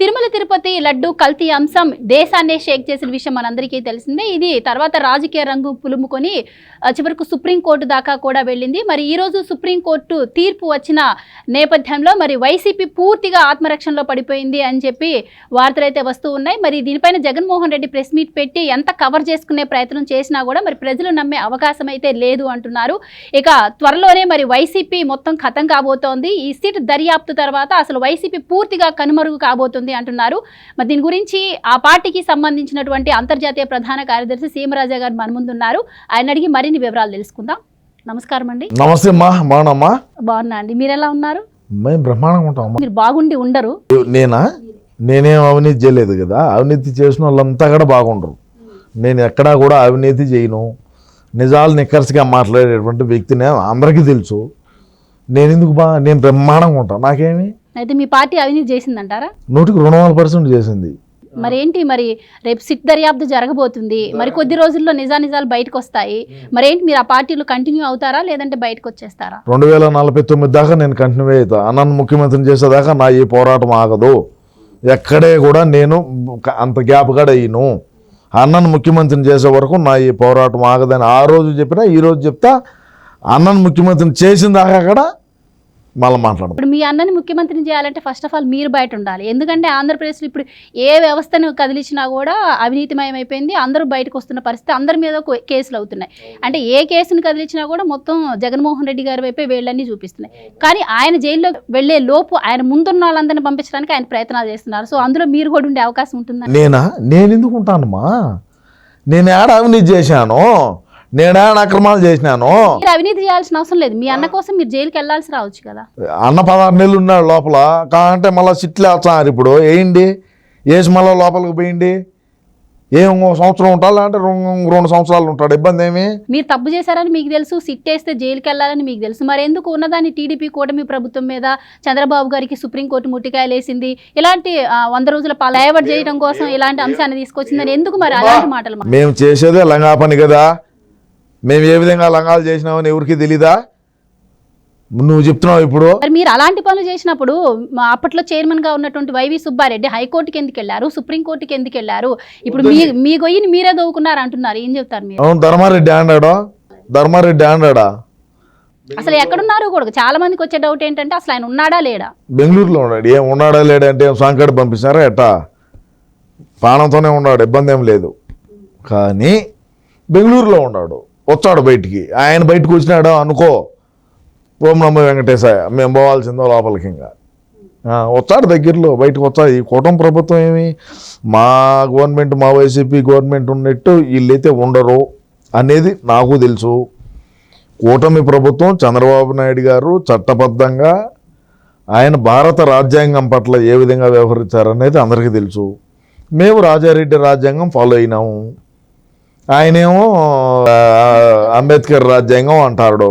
Tirumala Tirupati laddu కల్తీ అంశం దేశాన్నే షేక్ చేసిన విషయం మనందరికీ తెలిసిందే. ఇది తర్వాత రాజకీయ రంగు పులుముకొని చివరకు సుప్రీంకోర్టు దాకా కూడా వెళ్ళింది. మరి ఈరోజు సుప్రీంకోర్టు తీర్పు వచ్చిన నేపథ్యంలో మరి వైసీపీ పూర్తిగా ఆత్మరక్షణలో పడిపోయింది అని చెప్పి వార్తలు అయితే వస్తూ ఉన్నాయి. మరి దీనిపైన జగన్మోహన్ రెడ్డి ప్రెస్ మీట్ పెట్టి ఎంత కవర్ చేసుకునే ప్రయత్నం చేసినా కూడా మరి ప్రజలు నమ్మే అవకాశం అయితే లేదు అంటున్నారు. ఇక త్వరలోనే మరి వైసీపీ మొత్తం ఖతం కాబోతోంది. ఈ సీట్ దర్యాప్తు తర్వాత అసలు వైసీపీ పూర్తిగా కనుమరుగు కాబోతుంది. అంటున్నారు. మరి దీని గురించి ఆ పార్టీకి సంబంధించినటువంటి అంతర్జాతీయ ప్రధాన కార్యదర్శి సీమరాజా గారు మన ముందు ఉన్నారు. ఆయన అడిగి మరిన్ని వివరాలు తెలుసుకుందాం. నమస్కారం అండి. నమస్తే అమ్మా బాగున్నామ్మా బాగున్నా అండి. మీరు ఎలా ఉన్నారు? మేము బ్రహ్మాండంగా ఉంటామమ్మా మీరు బాగుండి ఉండరు. నేనా? నేనేం అవినీతి చేయలేదు కదా. అవినీతి చేసిన వాళ్ళంతా కూడా బాగుండరు. నేను ఎక్కడా కూడా అవినీతి చేయను. నిజాలు నిక్కర్స్గా మాట్లాడేటువంటి వ్యక్తిని అందరికీ తెలుసు. నేను ఎందుకు బా నేను బ్రహ్మాండంగా ఉంటాను నాకేమి? అయితే మీ పార్టీ అవినీతి చేసిందంటారా? నూటికి రెండు వందల పర్సెంట్ చేసింది. మరి ఏంటి మరి? రేపు సిట్ దర్యాప్తు జరగబోతుంది. మరి కొద్ది రోజుల్లో నిజానిజాలు బయటకు వస్తాయి మరి ఏంటి మీరు ఆ పార్టీలో కంటిన్యూ అవుతారా లేదంటే బయటకు వచ్చేస్తారా రెండు వేల నలభై తొమ్మిది దాకా నేను కంటిన్యూ అవుతా. అన్నను ముఖ్యమంత్రిని చేసేదాకా నా ఈ పోరాటం ఆగదు. ఎక్కడే కూడా నేను అంత గ్యాప్ కూడా అయ్యను అన్నను ముఖ్యమంత్రిని చేసే వరకు నా ఈ పోరాటం ఆగదని ఆ రోజు చెప్పినా ఈ రోజు చెప్తా అన్నను ముఖ్యమంత్రిని చేసిన దాకా కూడా మళ్ళీ మాట్లాడదాం. ఇప్పుడు మీ అన్నని ముఖ్యమంత్రిని చేయాలంటే ఫస్ట్ ఆఫ్ ఆల్ మీరు బయట ఉండాలి. ఎందుకంటే ఆంధ్రప్రదేశ్లో ఇప్పుడు ఏ వ్యవస్థను కదిలించినా కూడా అవినీతిమయం అయిపోయింది అందరూ బయటకు వస్తున్న పరిస్థితి అందరి మీద కేసులు అవుతున్నాయి. అంటే ఏ కేసును కదిలించినా కూడా మొత్తం జగన్మోహన్ రెడ్డి గారి వైపే వేళ్ళన్నీ చూపిస్తున్నాయి. కానీ ఆయన జైల్లో వెళ్ళే లోపు ఆయన ముందున్న వాళ్ళందరినీ పంపించడానికి ఆయన ప్రయత్నాలు చేస్తున్నారు. సో అందులో మీరు కూడా ఉండే అవకాశం ఉంటుందా? నేనా? నేను ఎందుకు ఉంటానమ్మా? నేను ఏడ అవినీతి చేశాను? నేను అక్రమాలు చేసినాను. మీరు అవినీతి చేయాల్సిన అవసరం లేదు. మీ అన్న కోసం మీరు జైలుకి వెళ్ళాల్సి రావచ్చు కదా. అన్న పదహారు నెలలు ఉన్నాడు లోపల. కాదంటే మళ్ళీ సిట్లు వేస్తున్నారు ఇప్పుడు. వేయండి వేసి మళ్ళీ లోపలికి పోయింది? ఏం సంవత్సరం ఉంటాడు లేదంటే రెండు రెండు సంవత్సరాలు ఉంటాడు. ఇబ్బంది ఏమి? మీరు తప్పు చేశారని మీకు తెలుసు. సిట్టేస్తే జైలుకి వెళ్ళాలని మీకు తెలుసు. మరి ఎందుకు ఉన్నదాన్ని టీడీపీ కూటమి ప్రభుత్వం మీద చంద్రబాబు గారికి సుప్రీంకోర్టు ముట్టికాయలు వేసింది? ఇలాంటి వంద రోజుల పాలయవట్ చేయడం కోసం ఇలాంటి అంశాన్ని తీసుకొచ్చిందని ఎందుకు మరి అలాంటి మాటలు మా- మేము చేసేదే లంగా పని కదా. మేము ఏ విధంగా లంగాలు చేసినామని ఎవరికి తెలీదా? నువ్వు చెప్తున్నావు ఇప్పుడు. మరి మీరు అలాంటి పనులు చేసినప్పుడు అప్పట్లో చైర్మన్గా ఉన్నటువంటి వైవి సుబ్బారెడ్డి హైకోర్టుకి ఎందుకు వెళ్ళారు? సుప్రీంకోర్టుకి ఎందుకు వెళ్ళారు? ఇప్పుడు మీ మీ గొయ్యిని మీరే దవ్వుకున్నారు అంటున్నారు. ఏం చెప్తారు మీరు? అవును ధర్మారెడ్డి ఆడాడా ధర్మారెడ్డి ఆడాడా అసలు ఎక్కడున్నారు కూడా చాలా మందికి వచ్చే డౌట్ ఏంటంటే అసలు ఆయన ఉన్నాడా లేడా? బెంగళూరులో ఉన్నాడు. ఏం ఉన్నాడా లేడంటే ఏం సంకట పంపిస్తారా ఎట్టా? ప్రాణంతోనే ఉన్నాడు ఇబ్బంది ఏం లేదు. కానీ బెంగళూరులో ఉన్నాడు. వచ్చాడు బయటికి. ఆయన బయటకు వచ్చినాడు? అనుకో. ఓం నమ్మ వెంకటేశాయ. మేము పోవాల్సిందో లోపలికి ఇంకా. వచ్చాడు దగ్గరలో. బయటకు వచ్చాడు ఈ కూటమి ప్రభుత్వం ఏమి? మా గవర్నమెంట్ మా వైసీపీ గవర్నమెంట్ ఉన్నట్టు వీళ్ళైతే ఉండరు అనేది నాకు తెలుసు. కూటమి ప్రభుత్వం చంద్రబాబు నాయుడు గారు చట్టబద్ధంగా ఆయన భారత రాజ్యాంగం పట్ల ఏ విధంగా వ్యవహరించారనేది అందరికీ తెలుసు. మేము రాజారెడ్డి రాజ్యాంగం ఫాలో అయినాము. ఆయనేమో అంబేద్కర్ రాజ్యాంగం అంటాడు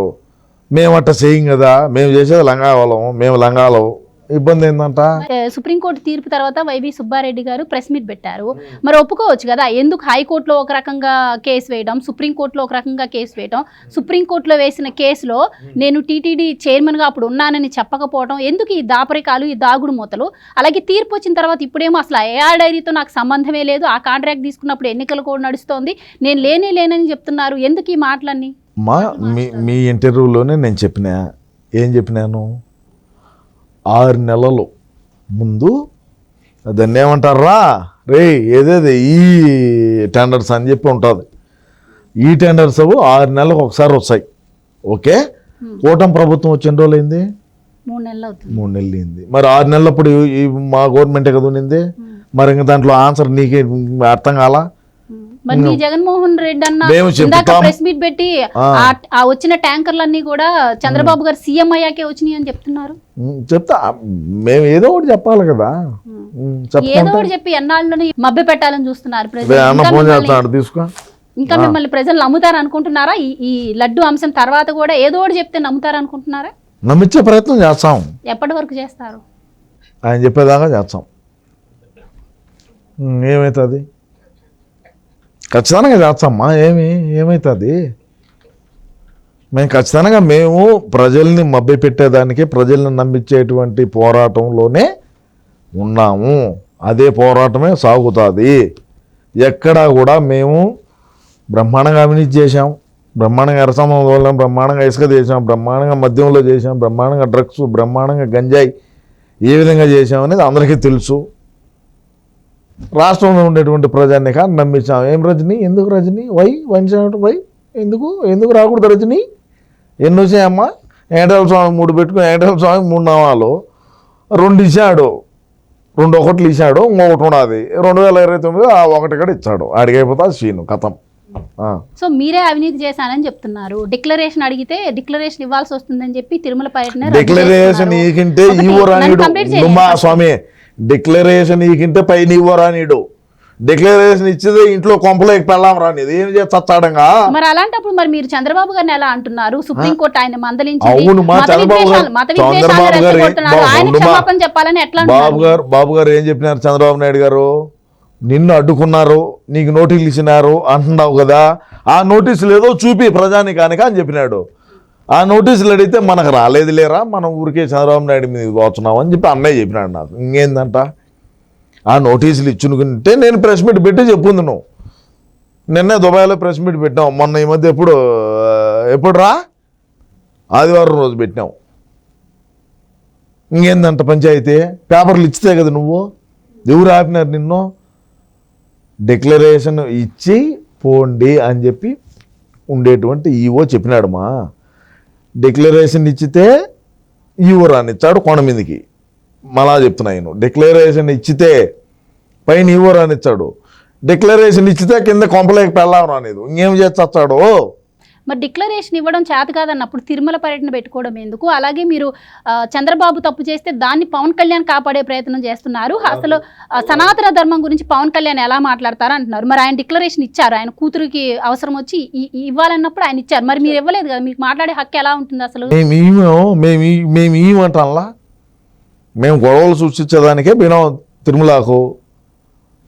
మేము అట్ట చేయం కదా మేము చేసేది లంగావలం మేము లంగాలం ఇబ్బంది ఏందంట? ఏ, సుప్రీంకోర్టు తీర్పు తర్వాత వైవి సుబ్బారెడ్డి గారు ప్రెస్ మీట్ పెట్టారు. మరి ఒప్పుకోవచ్చు కదా? ఎందుకు హైకోర్టులో ఒక రకంగా కేసు వేయడం సుప్రీంకోర్టులో ఒక రకంగా కేసు వేయడం? సుప్రీంకోర్టులో వేసిన కేసులో నేను టీటీడీ చైర్మన్గా అప్పుడు ఉన్నానని చెప్పకపోవడం ఎందుకు ఈ దాపరికాలు ఈ దాగుడు మూతలు? అలాగే తీర్పు వచ్చిన తర్వాత ఇప్పుడేమో అసలు ఏఆర్ డైరీతో నాకు సంబంధమే లేదు. ఆ కాంట్రాక్ట్ తీసుకున్నప్పుడు ఎన్నికలు కూడా నడుస్తోంది. నేను లేనే లేనని చెప్తున్నారు. ఎందుకు ఈ మాటలన్నీ? మీ మీ ఇంటర్వ్యూలోనే నేను చెప్పిన. ఏం చెప్పినాను? ఆరు నెలలు ముందు దాన్ని ఏమంటారా రే ఏదేది? ఈ టెండర్స్ అని చెప్పి ఉంటుంది. ఈ టెండర్స్ ఆరు నెలలకు ఒకసారి వస్తాయి. ఓకే? కూటమి ప్రభుత్వం వచ్చిన రోజులు అయింది మూడు నెలలు అవుతుంది. మూడు నెలలు అయింది మరి ఆరు నెలలప్పుడు మా గవర్నమెంటే కదా ఉన్నింది? మరి ఇంకా దాంట్లో ఆన్సర్ నీకే అర్థం కాలా? మరి మీ జగన్మోహన్ రెడ్డి అన్న ఇందాక. ప్రెస్ మీట్ పెట్టి ఆ. వచ్చిన ట్యాంకర్లన్నీ కూడా చంద్రబాబు గారు సీఎం అయ్యాకే వచ్చినాయి అని చెప్తున్నారు. చెప్తా. మేము ఏదో ఒకటి చెప్పాలి కదా. ఏదో ఒకటి చెప్పి ఎన్నాళ్ళని మభ్య పెట్టాలని చూస్తున్నారు తీసుకో. ఇంకా మిమ్మల్ని ప్రజలు నమ్ముతారు అనుకుంటున్నారా ఈ లడ్డు అంశం తర్వాత కూడా ఏదో ఒకటి చెప్తే నమ్ముతారు అనుకుంటున్నారా నమ్మించే ప్రయత్నం చేస్తాం. ఎప్పటి వరకు చేస్తారు? ఆయన చెప్పేదాకా చేస్తాం. ఏమవుతుంది ఖచ్చితంగా చేస్తామ్మా ఏమి? ఏమవుతుంది మేము ఖచ్చితంగా మేము ప్రజల్ని మభ్యపెట్టేదానికి ప్రజల్ని నమ్మించేటువంటి పోరాటంలోనే ఉన్నాము. అదే పోరాటమే సాగుతుంది. ఎక్కడా కూడా మేము బ్రహ్మాండంగా అవినీతి చేశాం. బ్రహ్మాండంగా ఎరసమం వల్ల బ్రహ్మాండంగా ఇసుక చేసాం బ్రహ్మాండంగా మద్యంలో చేసాం బ్రహ్మాండంగా డ్రగ్స్ బ్రహ్మాండంగా గంజాయి ఏ విధంగా చేసామనేది అందరికీ తెలుసు. రాష్ట్రంలో ఉండేటువంటి ప్రజాన్ని నమ్మించాం. ఏం రజని? ఎందుకు Rajini? Why? One seventy why? ఎందుకు? ఎందుకు రాకూడదు రజని? ఎన్ని వచ్చాయమ్మా వెంకటేశ్వర స్వామి మూడు పెట్టుకుని వెంకటేశ్వర స్వామి మూడు నామాలు. రెండు ఇచ్చాడు. రెండు ఒకట్లు ఇచ్చాడు ఇంకొకటి ఉన్నది. రెండు వేల ఇరవై తొమ్మిది ఆ ఒకటి కూడా ఇచ్చాడు. అడిగైపోతా సీను కథం. సో మీరే అవినీతి చేశానని చెప్తున్నారు. డిక్లరేషన్ అడిగితే డిక్లరేషన్ ఇవ్వాల్సి వస్తుందని చెప్పి తిరుమల పర్యటన డిక్లరేషన్ ఒకటి. స్వామి డిక్లరేషన్ ఈకింటే పైన ఇవ్వరానీడు డిక్లరేషన్ ఇచ్చేది ఇంట్లో కొంపలోకి పెళ్ళాం రానిది ఏం చేసి చచ్చాడంగా? మరి అలాంటప్పుడు మరి మీరు చంద్రబాబు గారిని ఎలా అంటున్నారు? సుప్రీంకోర్టు ఆయన మందలించి అవును మా మత చంద్రబాబు గారు- క్షమాపణ చెప్పాలని ఎట్లా బాబు? గారు బాబు గారు ఏం చెప్పినారు చంద్రబాబు నాయుడు గారు? నిన్ను అడ్డుకున్నారు నీకు నోటీసులు ఇచ్చినారు అంటున్నావు కదా. ఆ నోటీసులు ఏదో చూపి ప్రజానికానిక అని చెప్పినాడు. ఆ నోటీసులు అడిగితే మనకు రాలేదు లేరా? మనం ఊరికే చంద్రబాబు నాయుడు మీద పోతున్నాం అని చెప్పి అన్నయ్య చెప్పినాడు నాకు. ఇంకేందంట? ఆ నోటీసులు ఇచ్చునుకుంటే నేను ప్రెస్ మీట్ పెట్టి చెప్పుంది నువ్వు. నిన్నే దుబాయ్లో ప్రెస్ మీట్ పెట్టాం మొన్న ఈ మధ్య ఎప్పుడు ఎప్పుడురా? ఎప్పుడు రా ఆదివారం రోజు పెట్టినాం ఇంకేందంట పంచాయతీ? పేపర్లు ఇచ్చితే కదా నువ్వు? ఎవరు ఆపినారు నిన్ను? డిక్లరేషన్ ఇచ్చి పోండి అని చెప్పి ఉండేటువంటి ఈవో చెప్పినాడు మా. డిక్లరేషన్ ఇచ్చితే ఈవో రానిచ్చాడు కొండ మీదకి. మళ్ళా చెప్తున్నా నేను. డిక్లరేషన్ ఇచ్చితే పైన ఈవో రానిచ్చాడు డిక్లరేషన్ ఇచ్చితే కింద కొంపలేక పెళ్ళాం రానిదు. ఇంకేం చేస్తాడు మరి డిక్లరేషన్ ఇవ్వడం చేత కాదన్నప్పుడు తిరుమల పర్యటన పెట్టుకోవడం ఎందుకు? అలాగే మీరు చంద్రబాబు తప్పు చేస్తే దాన్ని పవన్ కళ్యాణ్ కాపాడే ప్రయత్నం చేస్తున్నారు. అసలు సనాతన ధర్మం గురించి పవన్ కళ్యాణ్ ఎలా మాట్లాడతారు అంటున్నారు. మరి ఆయన డిక్లరేషన్ ఇచ్చారు. ఆయన కూతురికి అవసరం వచ్చి ఇవ్వాలన్నప్పుడు ఆయన ఇచ్చారు. మరి మీరు ఇవ్వలేదు కదా? మీకు మాట్లాడే హక్కు ఎలా ఉంటుంది అసలు? మేము మేము మేము గొడవలు సృష్టించేదానికే పోయినాం తిరుమలకు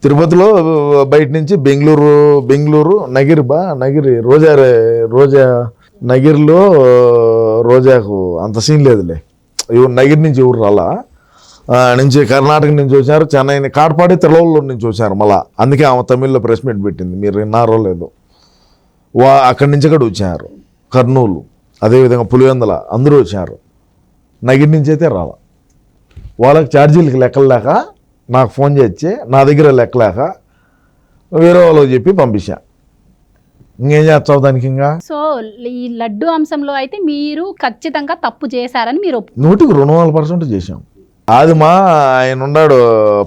తిరుపతిలో బయట నుంచి బెంగళూరు బెంగళూరు నగిరి బా నగిరి రోజా రే- రోజా నగిరిలో రోజాకు అంత సీన్ లేదులే. ఇవి నగిరి నుంచి ఎవరు రాలా? నుంచి కర్ణాటక నుంచి వచ్చారు చెన్నై ని- కాట్పాడి నుంచి వచ్చారు మళ్ళా. అందుకే ఆమె తమిళ్ళో ప్రెస్ మీట్ పెట్టింది మీరు విన్నారో లేదో. వా అక్కడి నుంచి అక్కడ వచ్చారు కర్నూలు అదేవిధంగా పులివెందల అందరూ వచ్చారు. నగిరి నుంచి అయితే రాలా. వాళ్ళకి ఛార్జీలకి లేక నాకు ఫోన్ చేసి నా దగ్గర లెక్కలేక వేరే వాళ్ళకి చెప్పి పంపించా. ఇంకేం చేస్తావు దానికి ఇంకా? సో ఈ లడ్డు అంశంలో అయితే మీరు ఖచ్చితంగా తప్పు చేశారని మీరు నూటికి రెండు వందల పర్సెంట్ చేశాం. అది మా ఆయన ఉన్నాడు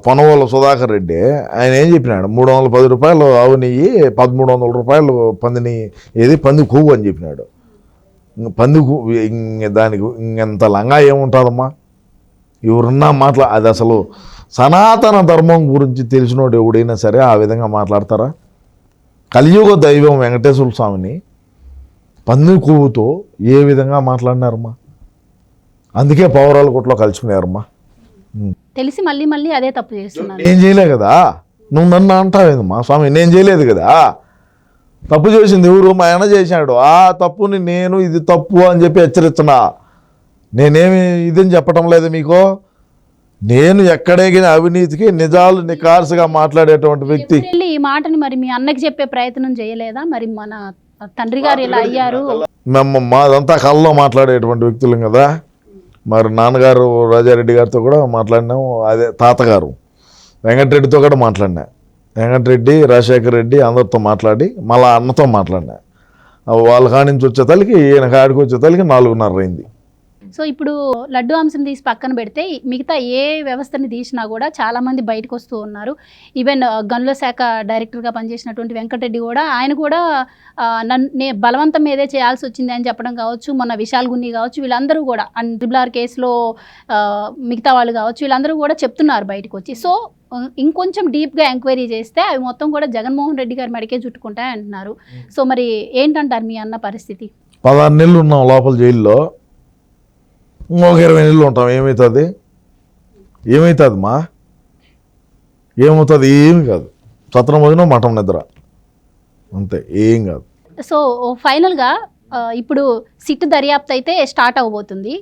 పొనవోలు సుధాకర్ రెడ్డి. ఆయన ఏం చెప్పినాడు? మూడు వందల పది రూపాయలు ఆవు నెయ్యి పదమూడు వందల రూపాయలు పంది నెయ్యి ఏది? పంది కొవ్వు అని చెప్పినాడు. పంది దానికి ఇంకెంత లంగా ఏముంటుందమ్మా? ఎవరున్నా మాట్లా అది అసలు సనాతన ధర్మం గురించి తెలిసినోడు ఎవడైనా సరే ఆ విధంగా మాట్లాడతారా? కలియుగ దైవం వెంకటేశ్వర స్వామిని పంది కొవ్వుతో ఏ విధంగా మాట్లాడినారమ్మా? అందుకే పౌరాల కొట్లో కలిసిపోయారమ్మా తెలిసి మళ్ళీ మళ్ళీ అదే తప్పు చేస్తున్నారు. నేను చేయలే కదా. నువ్వు నన్ను అంటావేందమ్మా స్వామి? నేను చేయలేదు కదా. తప్పు చేసింది ఎవరు? మా ఆయన చేశాడు. ఆ తప్పుని నేను ఇది తప్పు అని చెప్పి హెచ్చరిస్తున్నా. నేనేమి ఇదని చెప్పటం లేదు మీకు? నేను ఎక్కడెగిన అవినీతికి నిజాలు నికార్సుగా మాట్లాడేటువంటి వ్యక్తి. ఈ మాటని మరి మీ అన్నకి చెప్పే ప్రయత్నం చేయలేదా? మరి మన తండ్రి గారు ఇలా అయ్యారు? మేము మాదంతా కళ్ళలో మాట్లాడేటువంటి వ్యక్తులం కదా. మరి నాన్నగారు రాజారెడ్డి గారితో కూడా మాట్లాడినాము అదే తాతగారు. వెంకటరెడ్డితో కూడా మాట్లాడినా. వెంకటరెడ్డి రాజశేఖర రెడ్డి అందరితో మాట్లాడి మళ్ళా అన్నతో మాట్లాడినా. వాళ్ళ కాడి నుంచి వచ్చే తల్లికి ఈయన కాడికి వచ్చే తల్లికి నాలుగున్నర అయింది. సో ఇప్పుడు లడ్డు అంశం తీసి పక్కన పెడితే మిగతా ఏ వ్యవస్థని తీసినా కూడా చాలా మంది బయటకు వస్తూ ఉన్నారు. ఈవెన్ ఆ, గనుల శాఖ డైరెక్టర్గా పనిచేసినటువంటి వెంకటరెడ్డి కూడా ఆయన కూడా ఆ, నన్ను నే బలవంతం మీదే చేయాల్సి వచ్చింది అని చెప్పడం కావచ్చు మొన్న విశాల్ గున్ని కావచ్చు వీళ్ళందరూ కూడా అండ్ ట్రిపుల్ ఆర్ కేసులో ఆ, మిగతా వాళ్ళు కావచ్చు వీళ్ళందరూ కూడా చెప్తున్నారు బయటకు వచ్చి. సో ఇంకొంచెం డీప్గా ఎంక్వైరీ చేస్తే అవి మొత్తం కూడా జగన్మోహన్ రెడ్డి గారి మెడకే చుట్టుకుంటాయి అంటున్నారు. సో మరి ఏంటంటారు మీ అన్న పరిస్థితి? పదహారు నెలలు ఉన్నాం లోపల జైల్లో. ఇంకొక ఇరవై నెలలు ఉంటాం ఏమవుతుంది ఏమవుతుంది మా ఏమవుతుంది? ఏమి కాదు. సత్రం భోజనం మఠం నిద్ర. అంతే ఏం కాదు. సో ఫైనల్గా ఇప్పుడు సిట్ దర్యాప్తు అయితే స్టార్ట్ అవబోతుంది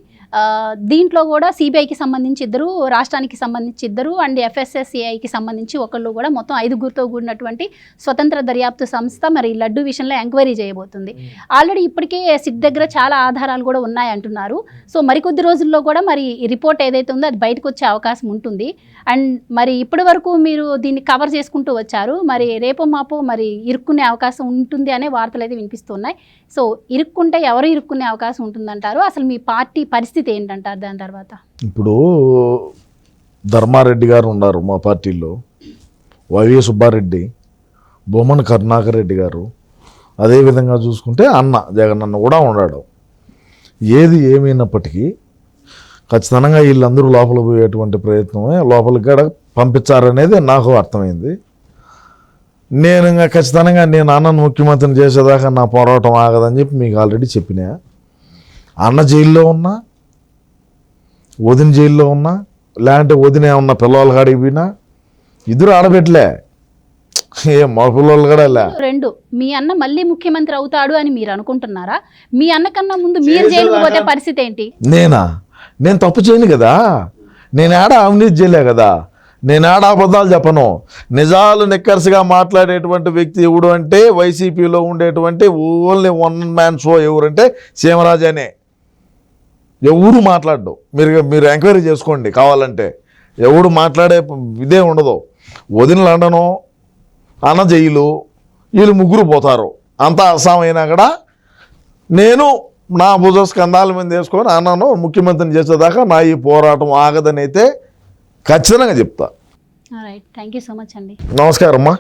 దీంట్లో కూడా సిబిఐకి సంబంధించి ఇద్దరు రాష్ట్రానికి సంబంధించి ఇద్దరు అండ్ ఎఫ్ఎస్ఎస్ఏఐకి సంబంధించి ఒకళ్ళు కూడా మొత్తం ఐదుగురితో కూడినటువంటి స్వతంత్ర దర్యాప్తు సంస్థ మరి లడ్డు విషయంలో ఎంక్వైరీ చేయబోతుంది. ఆల్రెడీ ఇప్పటికే సిట్ దగ్గర చాలా ఆధారాలు కూడా ఉన్నాయి అంటున్నారు సో మరికొద్ది రోజుల్లో కూడా మరి రిపోర్ట్ ఏదైతే ఉందో అది బయటకు వచ్చే అవకాశం ఉంటుంది. అండ్ మరి ఇప్పటి వరకు మీరు దీన్ని కవర్ చేసుకుంటూ వచ్చారు. మరి రేపో మాపో మరి ఇరుక్కునే అవకాశం ఉంటుంది అనే వార్తలు అయితే వినిపిస్తున్నాయి. సో ఇరుక్కుంటే ఎవరు ఇరుక్కునే అవకాశం ఉంటుందంటారు? అసలు మీ పార్టీ పరిస్థితి ఏంటంటారు దాని తర్వాత? ఇప్పుడు ధర్మారెడ్డి గారు ఉన్నారు మా పార్టీలో. వైవి సుబ్బారెడ్డి బొమ్మన్ కరుణాకర్ రెడ్డి గారు. అదేవిధంగా చూసుకుంటే అన్న జగనన్న కూడా ఉన్నాడు. ఏది ఏమైనప్పటికీ ఖచ్చితంగా వీళ్ళందరూ లోపల పోయేటువంటి ప్రయత్నమే లోపలికి కూడా పంపించారనేది నాకు అర్థమైంది. నేను ఇంకా ఖచ్చితంగా నేను అన్నను ముఖ్యమంత్రిని చేసేదాకా నా పోరాటం ఆగదని చెప్పి మీకు ఆల్రెడీ చెప్పినా. అన్న జైల్లో ఉన్నా వదిన జైల్లో ఉన్నా లేదంటే వదిన ఉన్న పిల్లలు కాడికి పోయినా ఇద్దరు ఆడబెట్టలే ఏ మగ పిల్లలు కూడా లే. రెండు మీ అన్న మళ్ళీ ముఖ్యమంత్రి అవుతాడు అని మీరు అనుకుంటున్నారా? మీ అన్న కన్నా ముందు మీరు జైలుకు పోతే పరిస్థితి ఏంటి? నేనా? నేను తప్పు చేయను కదా? నేను ఆడ అవినీతి చేయలే కదా? నేను ఆడ అబద్ధాలు చెప్పను? నిజాలు నిక్కర్స్గా మాట్లాడేటువంటి వ్యక్తి ఎవడు అంటే వైసీపీలో ఉండేటువంటి ఓన్లీ వన్ మ్యాన్ షో ఎవరంటే సీమరాజనే. ఎవరు మాట్లాడు మీరు మీరు ఎంక్వైరీ చేసుకోండి కావాలంటే. ఎవడు మాట్లాడే ఇదే ఉండదు. వదిన లండను అన్న జైలు వీళ్ళు ముగ్గురు పోతారు. అంతా అస్సామైనా కూడా నేను నా భుజ స్కంధాల మీద వేసుకొని అన్నను ముఖ్యమంత్రిని చేసేదాకా నా ఈ పోరాటం ఆగదని అయితే ఖచ్చితంగా చెప్తా. థ్యాంక్ యూ సో మచ్ అండి నమస్కారం అమ్మా